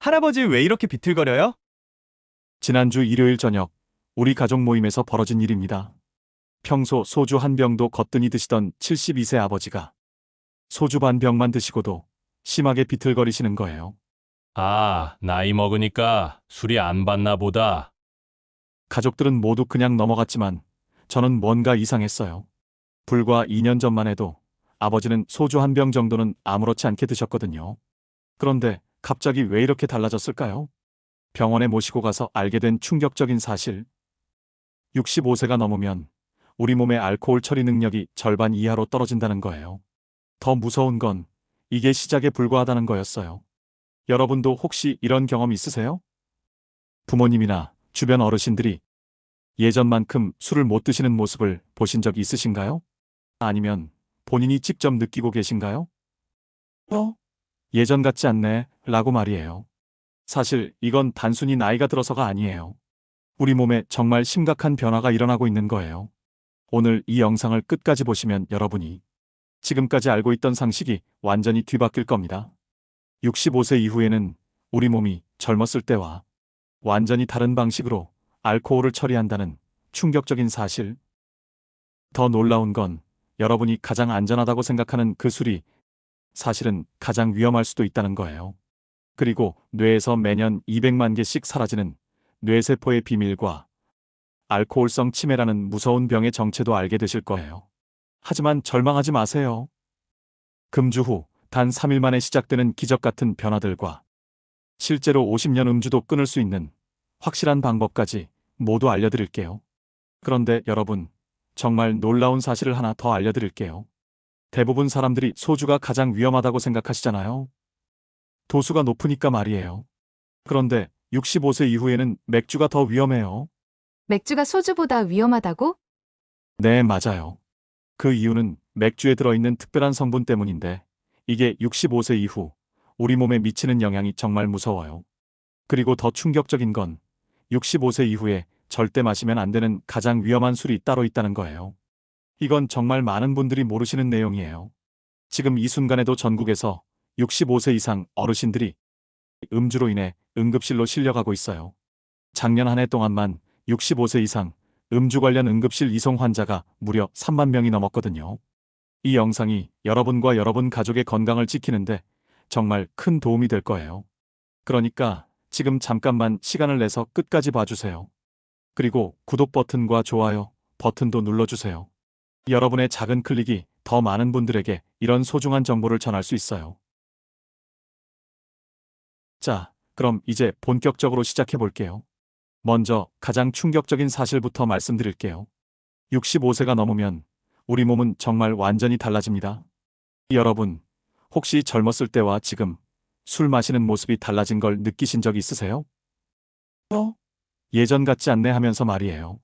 할아버지 왜 이렇게 비틀거려요? 지난주 일요일 저녁 우리 가족 모임에서 벌어진 일입니다. 평소 소주 한 병도 거뜬히 드시던 72세 아버지가 소주 반 병만 드시고도 심하게 비틀거리시는 거예요. 아, 나이 먹으니까 술이 안 받나 보다. 가족들은 모두 그냥 넘어갔지만 저는 뭔가 이상했어요. 불과 2년 전만 해도 아버지는 소주 한 병 정도는 아무렇지 않게 드셨거든요. 그런데 갑자기 왜 이렇게 달라졌을까요? 병원에 모시고 가서 알게 된 충격적인 사실. 65세가 넘으면 우리 몸의 알코올 처리 능력이 절반 이하로 떨어진다는 거예요. 더 무서운 건 이게 시작에 불과하다는 거였어요. 여러분도 혹시 이런 경험 있으세요? 부모님이나 주변 어르신들이 예전만큼 술을 못 드시는 모습을 보신 적 있으신가요? 아니면 본인이 직접 느끼고 계신가요? 어? 예전 같지 않네, 라고 말이에요. 사실 이건 단순히 나이가 들어서가 아니에요. 우리 몸에 정말 심각한 변화가 일어나고 있는 거예요. 오늘 이 영상을 끝까지 보시면 여러분이 지금까지 알고 있던 상식이 완전히 뒤바뀔 겁니다. 65세 이후에는 우리 몸이 젊었을 때와 완전히 다른 방식으로 알코올을 처리한다는 충격적인 사실. 더 놀라운 건 여러분이 가장 안전하다고 생각하는 그 술이 사실은 가장 위험할 수도 있다는 거예요. 그리고 뇌에서 매년 200만 개씩 사라지는 뇌세포의 비밀과 알코올성 치매라는 무서운 병의 정체도 알게 되실 거예요. 하지만 절망하지 마세요. 금주 후 단 3일 만에 시작되는 기적 같은 변화들과 실제로 50년 음주도 끊을 수 있는 확실한 방법까지 모두 알려드릴게요. 그런데 여러분, 정말 놀라운 사실을 하나 더 알려드릴게요. 대부분 사람들이 소주가 가장 위험하다고 생각하시잖아요. 도수가 높으니까 말이에요. 그런데 65세 이후에는 맥주가 더 위험해요. 맥주가 소주보다 위험하다고? 네, 맞아요. 그 이유는 맥주에 들어있는 특별한 성분 때문인데, 이게 65세 이후 우리 몸에 미치는 영향이 정말 무서워요. 그리고 더 충격적인 건 65세 이후에 절대 마시면 안 되는 가장 위험한 술이 따로 있다는 거예요. 이건 정말 많은 분들이 모르시는 내용이에요. 지금 이 순간에도 전국에서 65세 이상 어르신들이 음주로 인해 응급실로 실려가고 있어요. 작년 한 해 동안만 65세 이상 음주 관련 응급실 이송 환자가 무려 3만 명이 넘었거든요. 이 영상이 여러분과 여러분 가족의 건강을 지키는데 정말 큰 도움이 될 거예요. 그러니까 지금 잠깐만 시간을 내서 끝까지 봐주세요. 그리고 구독 버튼과 좋아요 버튼도 눌러주세요. 여러분의 작은 클릭이 더 많은 분들에게 이런 소중한 정보를 전할 수 있어요. 자, 그럼 이제 본격적으로 시작해 볼게요. 먼저 가장 충격적인 사실부터 말씀드릴게요. 65세가 넘으면 우리 몸은 정말 완전히 달라집니다. 여러분, 혹시 젊었을 때와 지금 술 마시는 모습이 달라진 걸 느끼신 적 있으세요? 어? 예전 같지 않네 하면서 말이에요.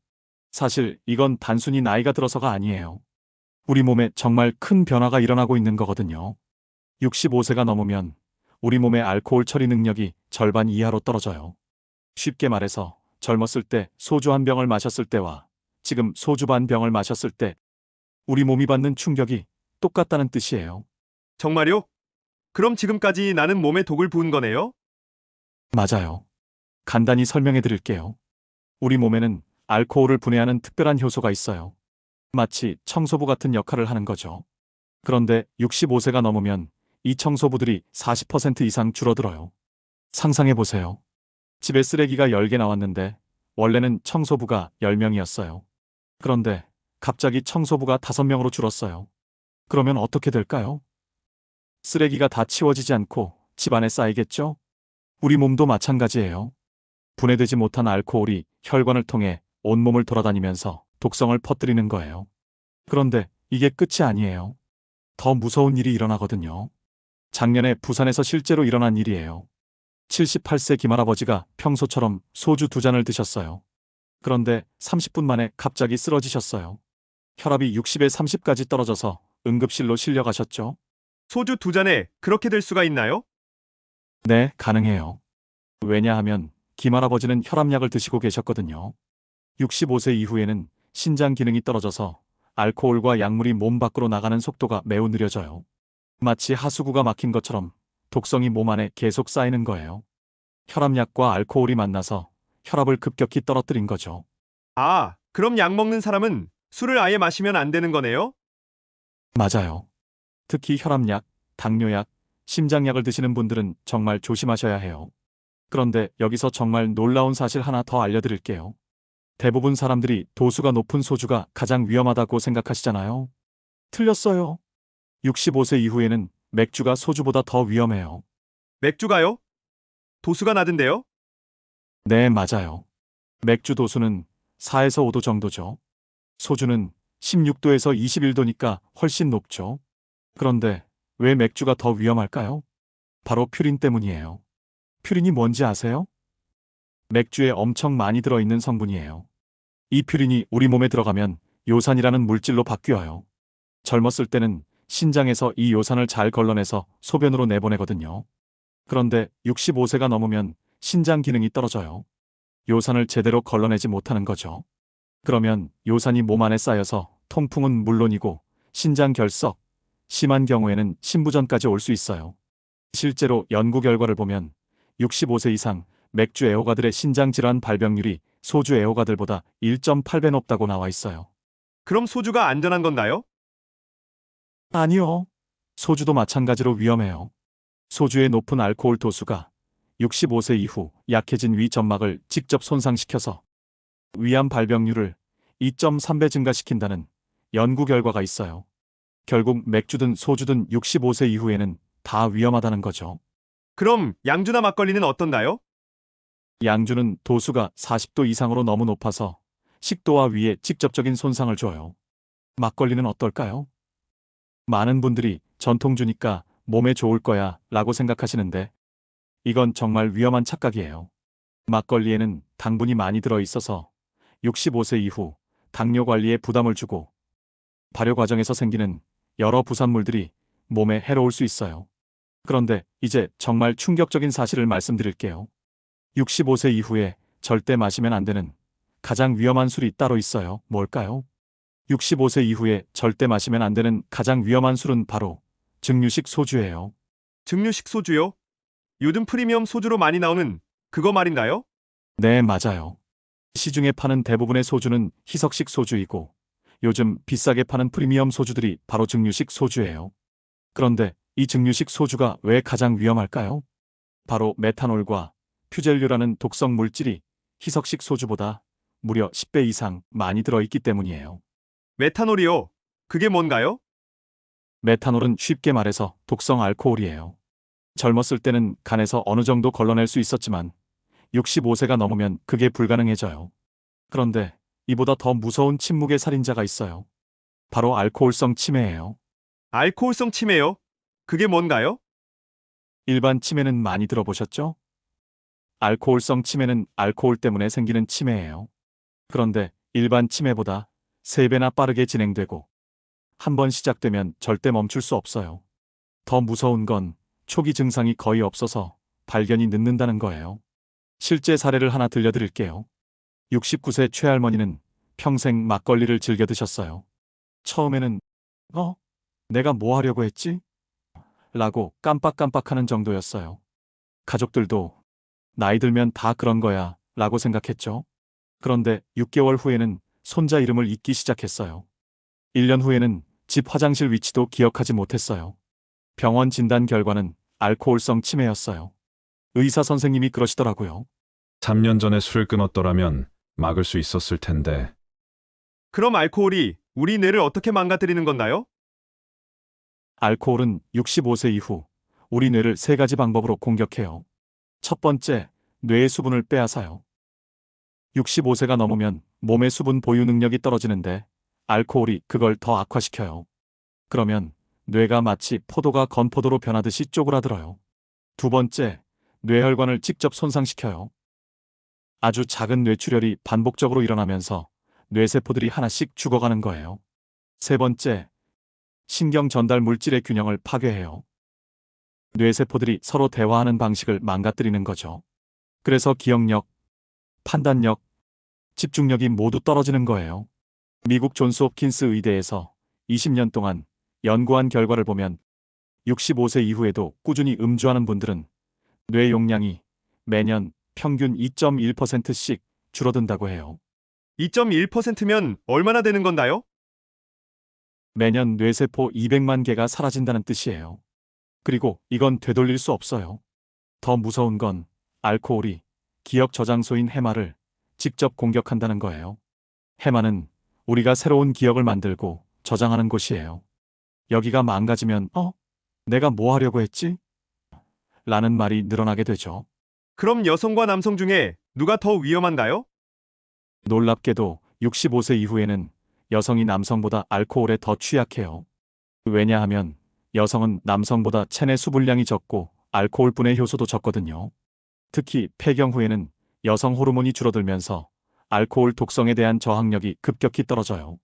사실 이건 단순히 나이가 들어서가 아니에요. 우리 몸에 정말 큰 변화가 일어나고 있는 거거든요. 65세가 넘으면 우리 몸의 알코올 처리 능력이 절반 이하로 떨어져요. 쉽게 말해서 젊었을 때 소주 한 병을 마셨을 때와 지금 소주 반 병을 마셨을 때 우리 몸이 받는 충격이 똑같다는 뜻이에요. 정말요? 그럼 지금까지 나는 몸에 독을 부은 거네요? 맞아요. 간단히 설명해 드릴게요. 우리 몸에는 알코올을 분해하는 특별한 효소가 있어요. 마치 청소부 같은 역할을 하는 거죠. 그런데 65세가 넘으면 이 청소부들이 40% 이상 줄어들어요. 상상해 보세요. 집에 쓰레기가 10개 나왔는데 원래는 청소부가 10명이었어요. 그런데 갑자기 청소부가 5명으로 줄었어요. 그러면 어떻게 될까요? 쓰레기가 다 치워지지 않고 집안에 쌓이겠죠? 우리 몸도 마찬가지예요. 분해되지 못한 알코올이 혈관을 통해 온몸을 돌아다니면서 독성을 퍼뜨리는 거예요. 그런데 이게 끝이 아니에요. 더 무서운 일이 일어나거든요. 작년에 부산에서 실제로 일어난 일이에요. 78세 김할아버지가 평소처럼 소주 두 잔을 드셨어요. 그런데 30분 만에 갑자기 쓰러지셨어요. 혈압이 60에 30까지 떨어져서 응급실로 실려가셨죠. 소주 두 잔에 그렇게 될 수가 있나요? 네, 가능해요. 왜냐하면 김할아버지는 혈압약을 드시고 계셨거든요. 65세 이후에는 신장 기능이 떨어져서 알코올과 약물이 몸 밖으로 나가는 속도가 매우 느려져요. 마치 하수구가 막힌 것처럼 독성이 몸 안에 계속 쌓이는 거예요. 혈압약과 알코올이 만나서 혈압을 급격히 떨어뜨린 거죠. 아, 그럼 약 먹는 사람은 술을 아예 마시면 안 되는 거네요? 맞아요. 특히 혈압약, 당뇨약, 심장약을 드시는 분들은 정말 조심하셔야 해요. 그런데 여기서 정말 놀라운 사실 하나 더 알려드릴게요. 대부분 사람들이 도수가 높은 소주가 가장 위험하다고 생각하시잖아요. 틀렸어요. 65세 이후에는 맥주가 소주보다 더 위험해요. 맥주가요? 도수가 낮은데요? 네, 맞아요. 맥주 도수는 4에서 5도 정도죠. 소주는 16도에서 21도니까 훨씬 높죠. 그런데 왜 맥주가 더 위험할까요? 바로 퓨린 때문이에요. 퓨린이 뭔지 아세요? 맥주에 엄청 많이 들어있는 성분이에요. 이 퓨린이 우리 몸에 들어가면 요산이라는 물질로 바뀌어요. 젊었을 때는 신장에서 이 요산을 잘 걸러내서 소변으로 내보내거든요. 그런데 65세가 넘으면 신장 기능이 떨어져요. 요산을 제대로 걸러내지 못하는 거죠. 그러면 요산이 몸 안에 쌓여서 통풍은 물론이고 신장 결석, 심한 경우에는 심부전까지 올 수 있어요. 실제로 연구 결과를 보면 65세 이상 맥주 애호가들의 신장 질환 발병률이 소주 애호가들보다 1.8배 높다고 나와 있어요. 그럼 소주가 안전한 건가요? 아니요. 소주도 마찬가지로 위험해요. 소주의 높은 알코올 도수가 65세 이후 약해진 위 점막을 직접 손상시켜서 위암 발병률을 2.3배 증가시킨다는 연구 결과가 있어요. 결국 맥주든 소주든 65세 이후에는 다 위험하다는 거죠. 그럼 양주나 막걸리는 어떤가요? 양주는 도수가 40도 이상으로 너무 높아서 식도와 위에 직접적인 손상을 줘요. 막걸리는 어떨까요? 많은 분들이 전통주니까 몸에 좋을 거야 라고 생각하시는데 이건 정말 위험한 착각이에요. 막걸리에는 당분이 많이 들어 있어서 65세 이후 당뇨 관리에 부담을 주고 발효 과정에서 생기는 여러 부산물들이 몸에 해로울 수 있어요. 그런데 이제 정말 충격적인 사실을 말씀드릴게요. 65세 이후에 절대 마시면 안 되는 가장 위험한 술이 따로 있어요. 뭘까요? 65세 이후에 절대 마시면 안 되는 가장 위험한 술은 바로 증류식 소주예요. 증류식 소주요? 요즘 프리미엄 소주로 많이 나오는 그거 말인가요? 네, 맞아요. 시중에 파는 대부분의 소주는 희석식 소주이고 요즘 비싸게 파는 프리미엄 소주들이 바로 증류식 소주예요. 그런데 이 증류식 소주가 왜 가장 위험할까요? 바로 메탄올과 퓨젤류라는 독성 물질이 희석식 소주보다 무려 10배 이상 많이 들어있기 때문이에요. 메탄올이요? 그게 뭔가요? 메탄올은 쉽게 말해서 독성 알코올이에요. 젊었을 때는 간에서 어느 정도 걸러낼 수 있었지만 65세가 넘으면 그게 불가능해져요. 그런데 이보다 더 무서운 침묵의 살인자가 있어요. 바로 알코올성 치매예요. 알코올성 치매요? 그게 뭔가요? 일반 치매는 많이 들어보셨죠? 알코올성 치매는 알코올 때문에 생기는 치매예요. 그런데 일반 치매보다 3배나 빠르게 진행되고 한 번 시작되면 절대 멈출 수 없어요. 더 무서운 건 초기 증상이 거의 없어서 발견이 늦는다는 거예요. 실제 사례를 하나 들려드릴게요. 69세 최할머니는 평생 막걸리를 즐겨 드셨어요. 처음에는 어? 내가 뭐 하려고 했지? 라고 깜빡깜빡하는 정도였어요. 가족들도 나이 들면 다 그런 거야 라고 생각했죠. 그런데 6개월 후에는 손자 이름을 잊기 시작했어요. 1년 후에는 집 화장실 위치도 기억하지 못했어요. 병원 진단 결과는 알코올성 치매였어요. 의사 선생님이 그러시더라고요. 3년 전에 술을 끊었더라면 막을 수 있었을 텐데 그럼 알코올이 우리 뇌를 어떻게 망가뜨리는 건가요? 알코올은 65세 이후 우리 뇌를 세 가지 방법으로 공격해요. 첫 번째, 뇌의 수분을 빼앗아요. 65세가 넘으면 몸의 수분 보유 능력이 떨어지는데 알코올이 그걸 더 악화시켜요. 그러면 뇌가 마치 포도가 건포도로 변하듯이 쪼그라들어요. 두 번째, 뇌혈관을 직접 손상시켜요. 아주 작은 뇌출혈이 반복적으로 일어나면서 뇌세포들이 하나씩 죽어가는 거예요. 세 번째, 신경 전달 물질의 균형을 파괴해요. 뇌세포들이 서로 대화하는 방식을 망가뜨리는 거죠. 그래서 기억력, 판단력, 집중력이 모두 떨어지는 거예요. 미국 존스 홉킨스 의대에서 20년 동안 연구한 결과를 보면 65세 이후에도 꾸준히 음주하는 분들은 뇌 용량이 매년 평균 2.1%씩 줄어든다고 해요. 2.1%면 얼마나 되는 건가요? 매년 뇌세포 200만 개가 사라진다는 뜻이에요. 그리고 이건 되돌릴 수 없어요. 더 무서운 건 알코올이 기억 저장소인 해마를 직접 공격한다는 거예요. 해마는 우리가 새로운 기억을 만들고 저장하는 곳이에요. 여기가 망가지면 어? 내가 뭐 하려고 했지? 라는 말이 늘어나게 되죠. 그럼 여성과 남성 중에 누가 더 위험한가요? 놀랍게도 65세 이후에는 여성이 남성보다 알코올에 더 취약해요. 왜냐하면 여성은 남성보다 체내 수분량이 적고 알코올분해 효소도 적거든요. 특히 폐경 후에는 여성 호르몬이 줄어들면서 알코올 독성에 대한 저항력이 급격히 떨어져요.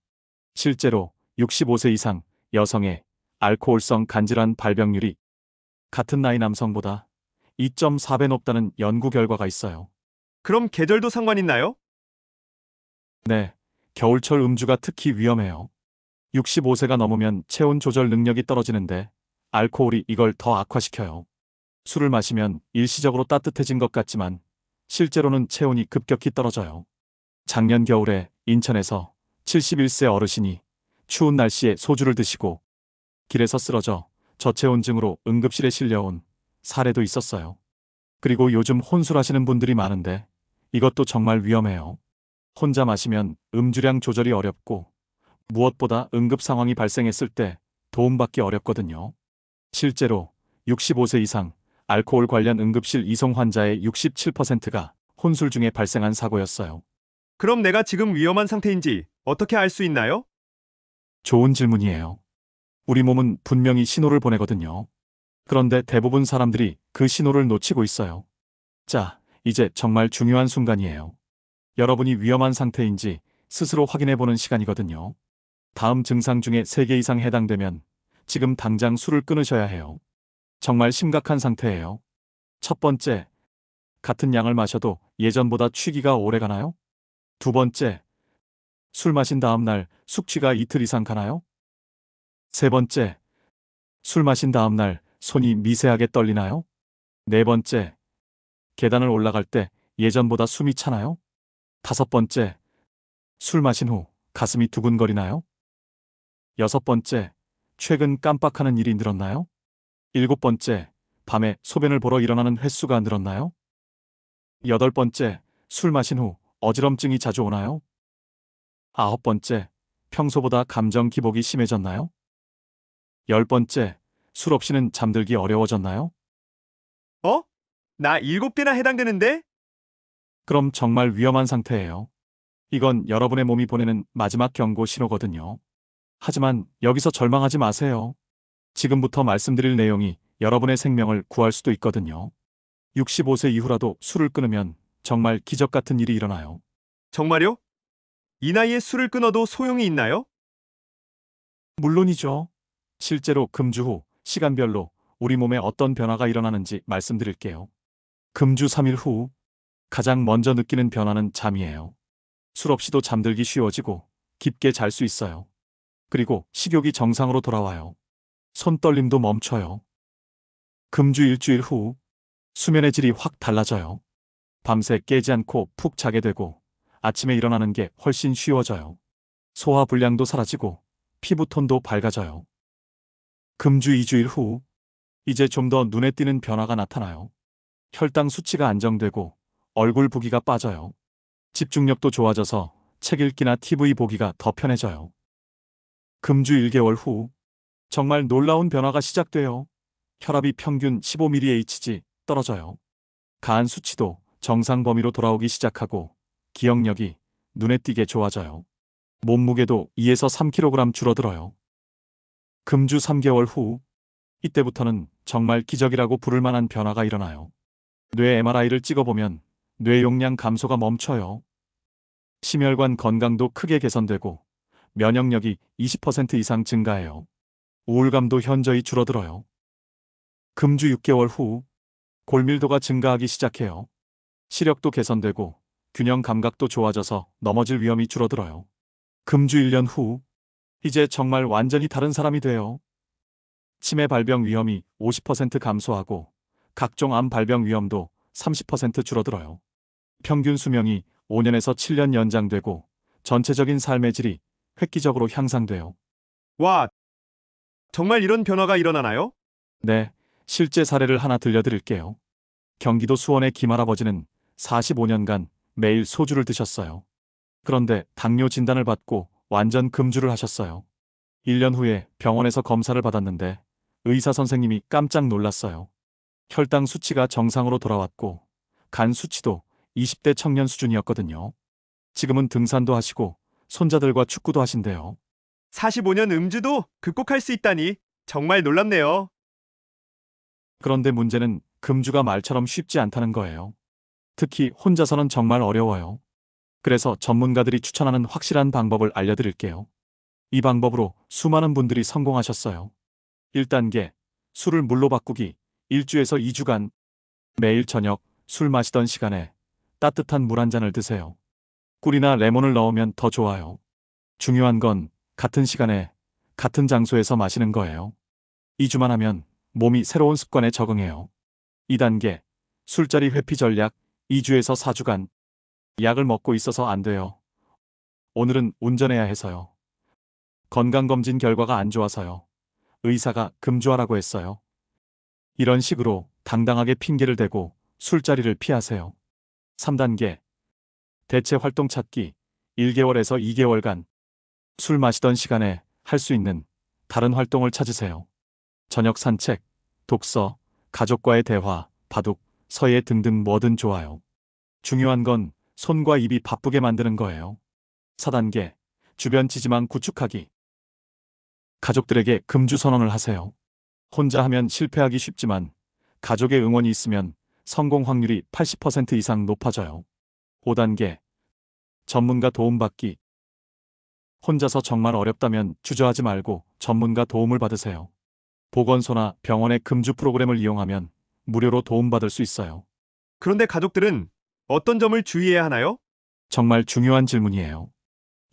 실제로 65세 이상 여성의 알코올성 간질환 발병률이 같은 나이 남성보다 2.4배 높다는 연구 결과가 있어요. 그럼 계절도 상관 있나요? 네, 겨울철 음주가 특히 위험해요. 65세가 넘으면 체온 조절 능력이 떨어지는데 알코올이 이걸 더 악화시켜요. 술을 마시면 일시적으로 따뜻해진 것 같지만 실제로는 체온이 급격히 떨어져요. 작년 겨울에 인천에서 71세 어르신이 추운 날씨에 소주를 드시고 길에서 쓰러져 저체온증으로 응급실에 실려온 사례도 있었어요. 그리고 요즘 혼술하시는 분들이 많은데 이것도 정말 위험해요. 혼자 마시면 음주량 조절이 어렵고 무엇보다 응급 상황이 발생했을 때 도움받기 어렵거든요. 실제로 65세 이상 알코올 관련 응급실 이송 환자의 67%가 혼술 중에 발생한 사고였어요. 그럼 내가 지금 위험한 상태인지 어떻게 알 수 있나요? 좋은 질문이에요. 우리 몸은 분명히 신호를 보내거든요. 그런데 대부분 사람들이 그 신호를 놓치고 있어요. 자, 이제 정말 중요한 순간이에요. 여러분이 위험한 상태인지 스스로 확인해 보는 시간이거든요. 다음 증상 중에 3개 이상 해당되면 지금 당장 술을 끊으셔야 해요. 정말 심각한 상태예요. 첫 번째, 같은 양을 마셔도 예전보다 취기가 오래 가나요? 두 번째, 술 마신 다음 날 숙취가 이틀 이상 가나요? 세 번째, 술 마신 다음 날 손이 미세하게 떨리나요? 네 번째, 계단을 올라갈 때 예전보다 숨이 차나요? 다섯 번째, 술 마신 후 가슴이 두근거리나요? 여섯 번째, 최근 깜빡하는 일이 늘었나요? 일곱 번째, 밤에 소변을 보러 일어나는 횟수가 늘었나요? 여덟 번째, 술 마신 후 어지럼증이 자주 오나요? 아홉 번째, 평소보다 감정 기복이 심해졌나요? 열 번째, 술 없이는 잠들기 어려워졌나요? 어? 나 일곱 개나 해당되는데? 그럼 정말 위험한 상태예요. 이건 여러분의 몸이 보내는 마지막 경고 신호거든요. 하지만 여기서 절망하지 마세요. 지금부터 말씀드릴 내용이 여러분의 생명을 구할 수도 있거든요. 65세 이후라도 술을 끊으면 정말 기적 같은 일이 일어나요. 정말요? 이 나이에 술을 끊어도 소용이 있나요? 물론이죠. 실제로 금주 후 시간별로 우리 몸에 어떤 변화가 일어나는지 말씀드릴게요. 금주 3일 후 가장 먼저 느끼는 변화는 잠이에요. 술 없이도 잠들기 쉬워지고 깊게 잘 수 있어요. 그리고 식욕이 정상으로 돌아와요. 손떨림도 멈춰요. 금주 일주일 후 수면의 질이 확 달라져요. 밤새 깨지 않고 푹 자게 되고 아침에 일어나는 게 훨씬 쉬워져요. 소화 불량도 사라지고 피부 톤도 밝아져요. 금주 2주일 후 이제 좀 더 눈에 띄는 변화가 나타나요. 혈당 수치가 안정되고 얼굴 부기가 빠져요. 집중력도 좋아져서 책 읽기나 TV 보기가 더 편해져요. 금주 1개월 후 정말 놀라운 변화가 시작돼요. 혈압이 평균 15mHg 떨어져요. 간 수치도 정상 범위로 돌아오기 시작하고 기억력이 눈에 띄게 좋아져요. 몸무게도 2에서 3kg 줄어들어요. 금주 3개월 후 이때부터는 정말 기적이라고 부를 만한 변화가 일어나요. 뇌 MRI를 찍어보면 뇌 용량 감소가 멈춰요. 심혈관 건강도 크게 개선되고 면역력이 20% 이상 증가해요. 우울감도 현저히 줄어들어요. 금주 6개월 후 골밀도가 증가하기 시작해요. 시력도 개선되고 균형 감각도 좋아져서 넘어질 위험이 줄어들어요. 금주 1년 후 이제 정말 완전히 다른 사람이 돼요. 치매 발병 위험이 50% 감소하고 각종 암 발병 위험도 30% 줄어들어요. 평균 수명이 5년에서 7년 연장되고 전체적인 삶의 질이 획기적으로 향상돼요. 와, 정말 이런 변화가 일어나나요? 네, 실제 사례를 하나 들려드릴게요. 경기도 수원의 김할아버지는 45년간 매일 소주를 드셨어요. 그런데 당뇨 진단을 받고 완전 금주를 하셨어요. 1년 후에 병원에서 검사를 받았는데 의사 선생님이 깜짝 놀랐어요. 혈당 수치가 정상으로 돌아왔고 간 수치도 20대 청년 수준이었거든요. 지금은 등산도 하시고 손자들과 축구도 하신대요. 45년 음주도 극복할 수 있다니 정말 놀랍네요. 그런데 문제는 금주가 말처럼 쉽지 않다는 거예요. 특히 혼자서는 정말 어려워요. 그래서 전문가들이 추천하는 확실한 방법을 알려드릴게요. 이 방법으로 수많은 분들이 성공하셨어요. 1단계, 술을 물로 바꾸기. 1주에서 2주간 매일 저녁 술 마시던 시간에 따뜻한 물 한 잔을 드세요. 꿀이나 레몬을 넣으면 더 좋아요. 중요한 건 같은 시간에 같은 장소에서 마시는 거예요. 2주만 하면 몸이 새로운 습관에 적응해요. 2단계 술자리 회피 전략 2주에서 4주간 약을 먹고 있어서 안 돼요. 오늘은 운전해야 해서요. 건강검진 결과가 안 좋아서요. 의사가 금주하라고 했어요. 이런 식으로 당당하게 핑계를 대고 술자리를 피하세요. 3단계 대체 활동 찾기 1개월에서 2개월간 술 마시던 시간에 할 수 있는 다른 활동을 찾으세요. 저녁 산책, 독서, 가족과의 대화, 바둑, 서예 등등 뭐든 좋아요. 중요한 건 손과 입이 바쁘게 만드는 거예요. 4단계 주변 지지망 구축하기 가족들에게 금주 선언을 하세요. 혼자 하면 실패하기 쉽지만 가족의 응원이 있으면 성공 확률이 80% 이상 높아져요. 5단계 전문가 도움받기 혼자서 정말 어렵다면 주저하지 말고 전문가 도움을 받으세요. 보건소나 병원의 금주 프로그램을 이용하면 무료로 도움받을 수 있어요. 그런데 가족들은 어떤 점을 주의해야 하나요? 정말 중요한 질문이에요.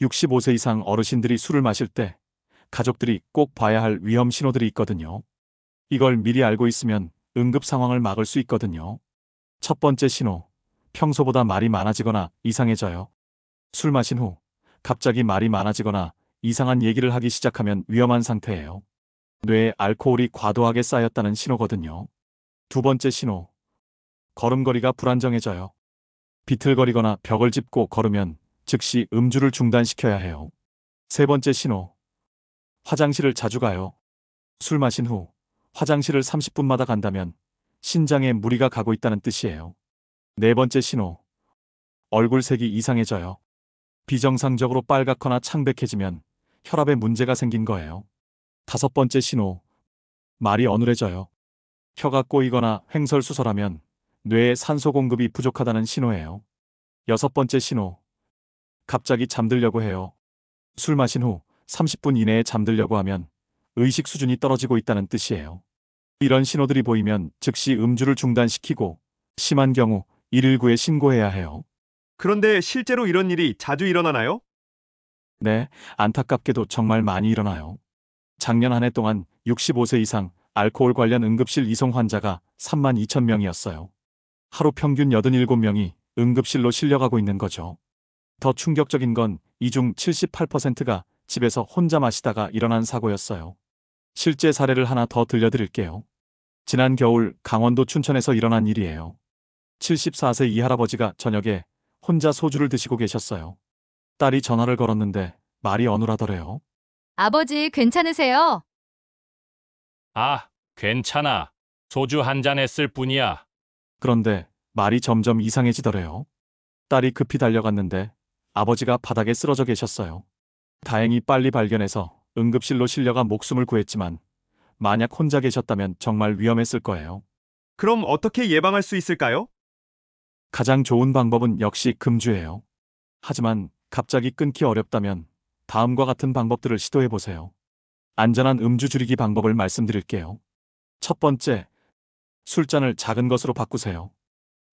65세 이상 어르신들이 술을 마실 때 가족들이 꼭 봐야 할 위험 신호들이 있거든요. 이걸 미리 알고 있으면 응급 상황을 막을 수 있거든요. 첫 번째 신호. 평소보다 말이 많아지거나 이상해져요. 술 마신 후 갑자기 말이 많아지거나 이상한 얘기를 하기 시작하면 위험한 상태예요. 뇌에 알코올이 과도하게 쌓였다는 신호거든요. 두 번째 신호. 걸음걸이가 불안정해져요. 비틀거리거나 벽을 짚고 걸으면 즉시 음주를 중단시켜야 해요. 세 번째 신호. 화장실을 자주 가요. 술 마신 후 화장실을 30분마다 간다면 신장에 무리가 가고 있다는 뜻이에요. 네 번째 신호. 얼굴색이 이상해져요. 비정상적으로 빨갛거나 창백해지면 혈압에 문제가 생긴 거예요. 다섯 번째 신호. 말이 어눌해져요. 혀가 꼬이거나 횡설수설하면 뇌에 산소 공급이 부족하다는 신호예요. 여섯 번째 신호. 갑자기 잠들려고 해요. 술 마신 후 30분 이내에 잠들려고 하면 의식 수준이 떨어지고 있다는 뜻이에요. 이런 신호들이 보이면 즉시 음주를 중단시키고 심한 경우 119에 신고해야 해요. 그런데 실제로 이런 일이 자주 일어나나요? 네, 안타깝게도 정말 많이 일어나요. 작년 한 해 동안 65세 이상 알코올 관련 응급실 이송 환자가 3만 2천 명이었어요. 하루 평균 87명이 응급실로 실려가고 있는 거죠. 더 충격적인 건 이 중 78%가 집에서 혼자 마시다가 일어난 사고였어요. 실제 사례를 하나 더 들려드릴게요. 지난 겨울 강원도 춘천에서 일어난 일이에요. 74세 이 할아버지가 저녁에 혼자 소주를 드시고 계셨어요. 딸이 전화를 걸었는데 말이 어눌하더래요. 아버지 괜찮으세요? 아, 괜찮아. 소주 한 잔 했을 뿐이야. 그런데 말이 점점 이상해지더래요. 딸이 급히 달려갔는데 아버지가 바닥에 쓰러져 계셨어요. 다행히 빨리 발견해서 응급실로 실려가 목숨을 구했지만 만약 혼자 계셨다면 정말 위험했을 거예요. 그럼 어떻게 예방할 수 있을까요? 가장 좋은 방법은 역시 금주예요. 하지만 갑자기 끊기 어렵다면 다음과 같은 방법들을 시도해 보세요. 안전한 음주 줄이기 방법을 말씀드릴게요. 첫 번째, 술잔을 작은 것으로 바꾸세요.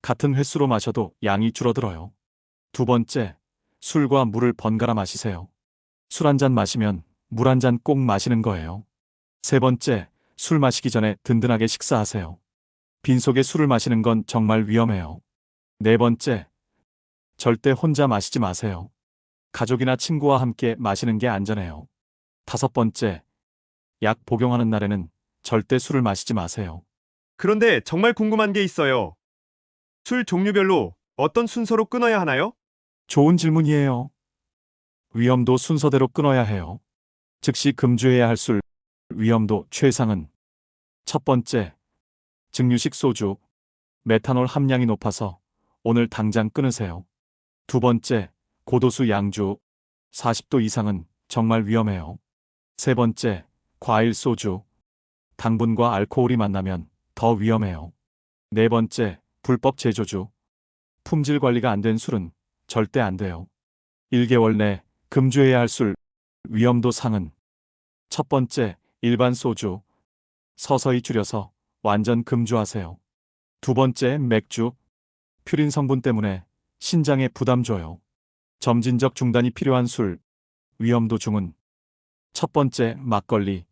같은 횟수로 마셔도 양이 줄어들어요. 두 번째, 술과 물을 번갈아 마시세요. 술 한 잔 마시면 물 한 잔 꼭 마시는 거예요. 세 번째, 술 마시기 전에 든든하게 식사하세요. 빈속에 술을 마시는 건 정말 위험해요. 네 번째, 절대 혼자 마시지 마세요. 가족이나 친구와 함께 마시는 게 안전해요. 다섯 번째, 약 복용하는 날에는 절대 술을 마시지 마세요. 그런데 정말 궁금한 게 있어요. 술 종류별로 어떤 순서로 끊어야 하나요? 좋은 질문이에요. 위험도 순서대로 끊어야 해요. 즉시 금주해야 할 술, 위험도 최상은 첫 번째, 증류식 소주, 메탄올 함량이 높아서 오늘 당장 끊으세요. 두 번째, 고도수 양주, 40도 이상은 정말 위험해요. 세 번째, 과일 소주, 당분과 알코올이 만나면 더 위험해요. 네 번째, 불법 제조주, 품질 관리가 안 된 술은 절대 안 돼요. 1개월 내 금주해야 할 술, 위험도 상은 첫 번째, 일반 소주, 서서히 줄여서 완전 금주하세요. 두 번째, 맥주, 퓨린 성분 때문에 신장에 부담 줘요. 점진적 중단이 필요한 술, 위험도 중은 첫 번째, 막걸리,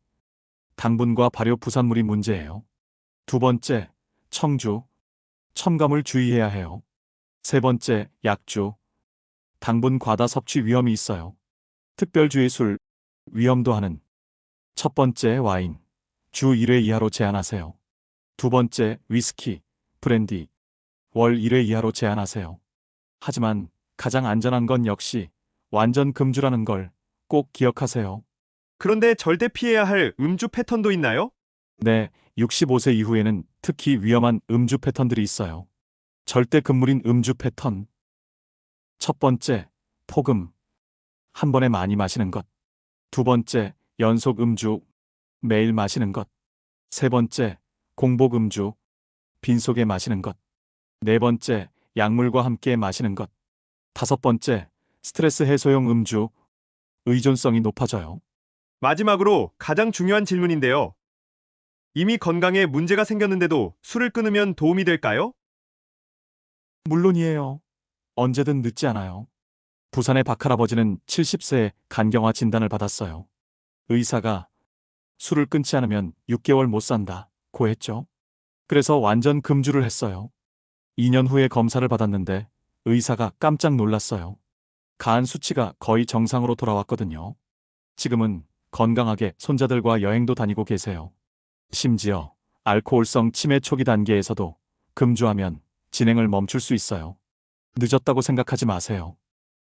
당분과 발효 부산물이 문제예요. 두 번째, 청주, 첨가물 주의해야 해요. 세 번째, 약주, 당분 과다 섭취 위험이 있어요. 특별주의 술, 위험도 하는 첫 번째, 와인, 주 1회 이하로 제한하세요. 두 번째, 위스키, 브랜디, 월 1회 이하로 제한하세요. 하지만 가장 안전한 건 역시 완전 금주라는 걸 꼭 기억하세요. 그런데 절대 피해야 할 음주 패턴도 있나요? 네, 65세 이후에는 특히 위험한 음주 패턴들이 있어요. 절대 금물인 음주 패턴. 첫 번째, 폭음. 한 번에 많이 마시는 것. 두 번째, 연속 음주. 매일 마시는 것. 세 번째, 공복 음주. 빈속에 마시는 것. 네 번째, 약물과 함께 마시는 것. 다섯 번째, 스트레스 해소용 음주. 의존성이 높아져요. 마지막으로 가장 중요한 질문인데요. 이미 건강에 문제가 생겼는데도 술을 끊으면 도움이 될까요? 물론이에요. 언제든 늦지 않아요. 부산의 박할아버지는 70세에 간경화 진단을 받았어요. 의사가 술을 끊지 않으면 6개월 못 산다. 고 했죠. 그래서 완전 금주를 했어요. 2년 후에 검사를 받았는데 의사가 깜짝 놀랐어요. 간 수치가 거의 정상으로 돌아왔거든요. 지금은 건강하게 손자들과 여행도 다니고 계세요. 심지어 알코올성 치매 초기 단계에서도 금주하면 진행을 멈출 수 있어요. 늦었다고 생각하지 마세요.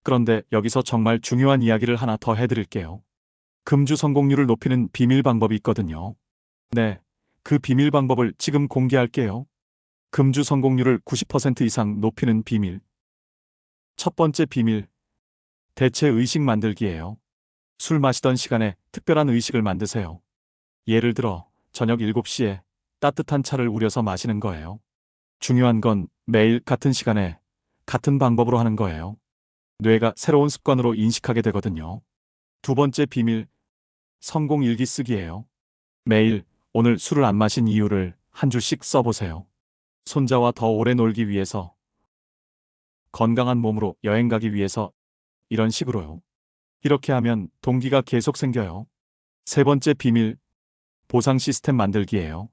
그런데 여기서 정말 중요한 이야기를 하나 더 해드릴게요. 금주 성공률을 높이는 비밀 방법이 있거든요. 네, 그 비밀 방법을 지금 공개할게요. 금주 성공률을 90% 이상 높이는 비밀. 첫 번째 비밀. 대체 의식 만들기예요. 술 마시던 시간에 특별한 의식을 만드세요. 예를 들어, 저녁 7시에 따뜻한 차를 우려서 마시는 거예요. 중요한 건 매일 같은 시간에 같은 방법으로 하는 거예요. 뇌가 새로운 습관으로 인식하게 되거든요. 두 번째 비밀, 성공 일기 쓰기예요. 매일 오늘 술을 안 마신 이유를 한 줄씩 써보세요. 손자와 더 오래 놀기 위해서, 건강한 몸으로 여행 가기 위해서, 이런 식으로요. 이렇게 하면 동기가 계속 생겨요. 세 번째 비밀, 보상 시스템 만들기예요.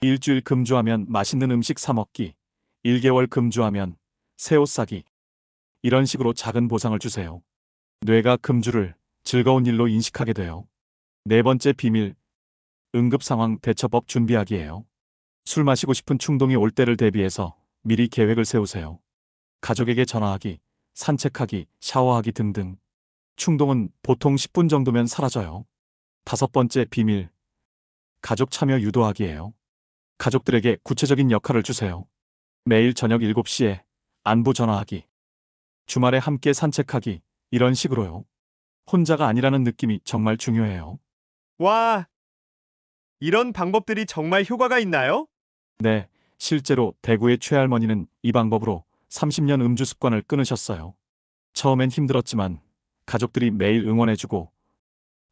일주일 금주하면 맛있는 음식 사 먹기, 1개월 금주하면 새 옷 사기. 이런 식으로 작은 보상을 주세요. 뇌가 금주를 즐거운 일로 인식하게 돼요. 네 번째 비밀, 응급 상황 대처법 준비하기예요. 술 마시고 싶은 충동이 올 때를 대비해서 미리 계획을 세우세요. 가족에게 전화하기, 산책하기, 샤워하기 등등. 충동은 보통 10분 정도면 사라져요. 다섯 번째 비밀, 가족 참여 유도하기예요. 가족들에게 구체적인 역할을 주세요. 매일 저녁 7시에 안부 전화하기. 주말에 함께 산책하기. 이런 식으로요. 혼자가 아니라는 느낌이 정말 중요해요. 와, 이런 방법들이 정말 효과가 있나요? 네, 실제로 대구의 최할머니는 이 방법으로 30년 음주 습관을 끊으셨어요. 처음엔 힘들었지만 가족들이 매일 응원해주고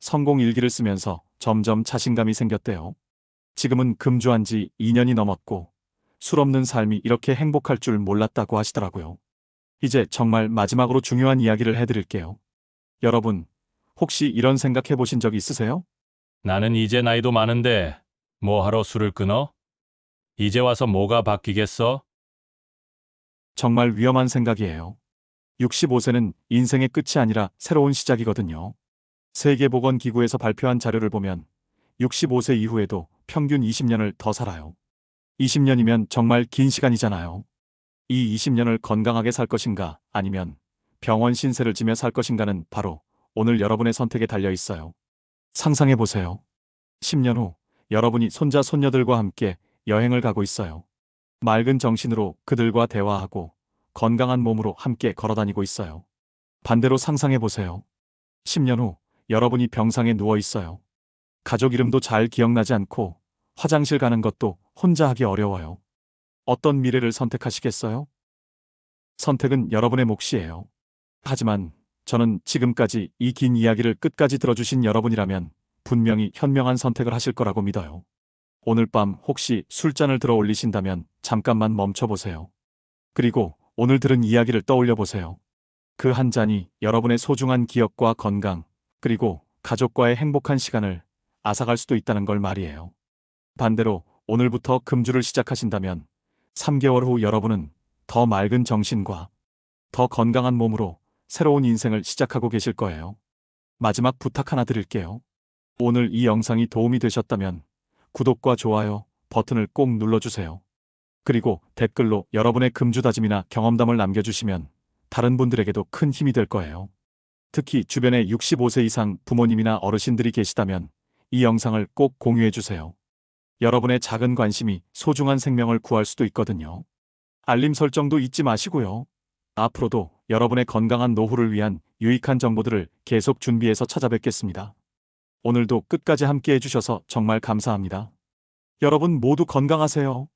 성공 일기를 쓰면서 점점 자신감이 생겼대요. 지금은 금주한 지 2년이 넘었고 술 없는 삶이 이렇게 행복할 줄 몰랐다고 하시더라고요. 이제 정말 마지막으로 중요한 이야기를 해드릴게요. 여러분, 혹시 이런 생각 해 보신 적 있으세요? 나는 이제 나이도 많은데 뭐하러 술을 끊어? 이제 와서 뭐가 바뀌겠어? 정말 위험한 생각이에요. 65세는 인생의 끝이 아니라 새로운 시작이거든요. 세계보건기구에서 발표한 자료를 보면 65세 이후에도 평균 20년을 더 살아요. 20년이면 정말 긴 시간이잖아요. 이 20년을 건강하게 살 것인가 아니면 병원 신세를 지며 살 것인가는 바로 오늘 여러분의 선택에 달려 있어요. 상상해 보세요. 10년 후 여러분이 손자 손녀들과 함께 여행을 가고 있어요. 맑은 정신으로 그들과 대화하고 건강한 몸으로 함께 걸어 다니고 있어요. 반대로 상상해 보세요. 10년 후 여러분이 병상에 누워 있어요. 가족 이름도 잘 기억나지 않고 화장실 가는 것도 혼자 하기 어려워요. 어떤 미래를 선택하시겠어요? 선택은 여러분의 몫이에요. 하지만 저는 지금까지 이 긴 이야기를 끝까지 들어주신 여러분이라면 분명히 현명한 선택을 하실 거라고 믿어요. 오늘 밤 혹시 술잔을 들어 올리신다면 잠깐만 멈춰 보세요. 그리고 오늘 들은 이야기를 떠올려 보세요. 그 한 잔이 여러분의 소중한 기억과 건강, 그리고 가족과의 행복한 시간을 앗아갈 수도 있다는 걸 말이에요. 반대로 오늘부터 금주를 시작하신다면 3개월 후 여러분은 더 맑은 정신과 더 건강한 몸으로 새로운 인생을 시작하고 계실 거예요. 마지막 부탁 하나 드릴게요. 오늘 이 영상이 도움이 되셨다면 구독과 좋아요 버튼을 꼭 눌러주세요. 그리고 댓글로 여러분의 금주다짐이나 경험담을 남겨주시면 다른 분들에게도 큰 힘이 될 거예요. 특히 주변에 65세 이상 부모님이나 어르신들이 계시다면 이 영상을 꼭 공유해주세요. 여러분의 작은 관심이 소중한 생명을 구할 수도 있거든요. 알림 설정도 잊지 마시고요. 앞으로도 여러분의 건강한 노후를 위한 유익한 정보들을 계속 준비해서 찾아뵙겠습니다. 오늘도 끝까지 함께 해주셔서 정말 감사합니다. 여러분 모두 건강하세요.